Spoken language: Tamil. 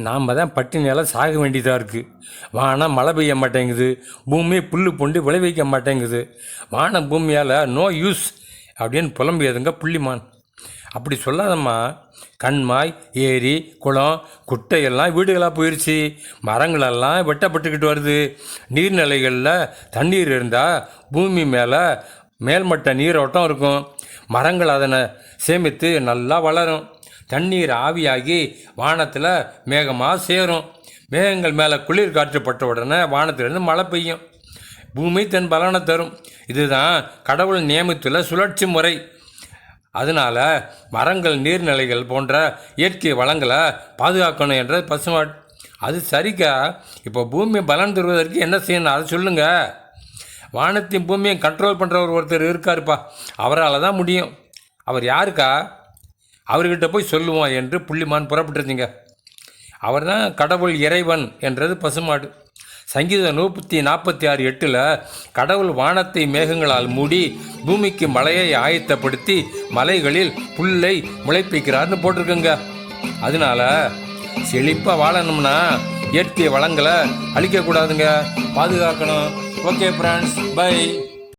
நாம் தான் பட்டினியால் சாக வேண்டியதாக இருக்குது வானம் மழை பெய்ய மாட்டேங்குது. பூமி புல் பொண்டி விளைவிக்க மாட்டேங்குது. வானம் பூமியால் நோ யூஸ் அப்படின்னு புலம்பியதுங்க புள்ளிமான். அப்படி சொல்லாதம்மா கண்மாய் ஏரி குளம் குட்டையெல்லாம் வீடுகளாக போயிடுச்சு மரங்களெல்லாம் வெட்டப்பட்டுக்கிட்டு வருது. நீர்நிலைகளில் தண்ணீர் இருந்தால் பூமி மேலே மேல்மட்ட நீரோட்டம் இருக்கும். மரங்கள் அதனை சேமித்து நல்லா வளரும். தண்ணீர் ஆவியாகி வானத்தில் மேகமாக சேரும். மேகங்கள் மேலே குளிர் காற்றுப்பட்ட உடனே வானத்திலிருந்து மழை பெய்யும். பூமி தன் பலனை தரும். இதுதான் கடவுள் நியமித்துள்ள சுழற்சி முறை. அதனால் மரங்கள் நீர்நிலைகள் போன்ற இயற்கை வளங்களை பாதுகாக்கணும் என்றது பசுமாட். அது சரிக்கா? இப்போ பூமி பலன் தருவதற்கு என்ன செய்யணும்? அதை சொல்லுங்கள் வானத்தையும் பூமியை கண்ட்ரோல் பண்ணுறவர் ஒருத்தர் இருக்காருப்பா. அவரால் தான் முடியும். அவர் யாருக்கா? அவர்கிட்ட போய் சொல்லுவோம் என்று புள்ளிமான் புறப்பட்டுருந்தீங்க. அவர் தான் கடவுள் இறைவன் என்றது பசுமாடு. சங்கீதம் நூற்றி நாற்பத்தி ஆறு எட்டில் கடவுள் வானத்தை மேகங்களால் மூடி பூமிக்கு மலையை ஆயத்தப்படுத்தி மலைகளில் புல்லை முளைப்பிக்கிறார்னு போட்டிருக்குங்க. அதனால செழிப்பாக வாழணும்னா இயற்கை வளங்களை அழிக்கக்கூடாதுங்க. பாதுகாக்கணும். Okay friends by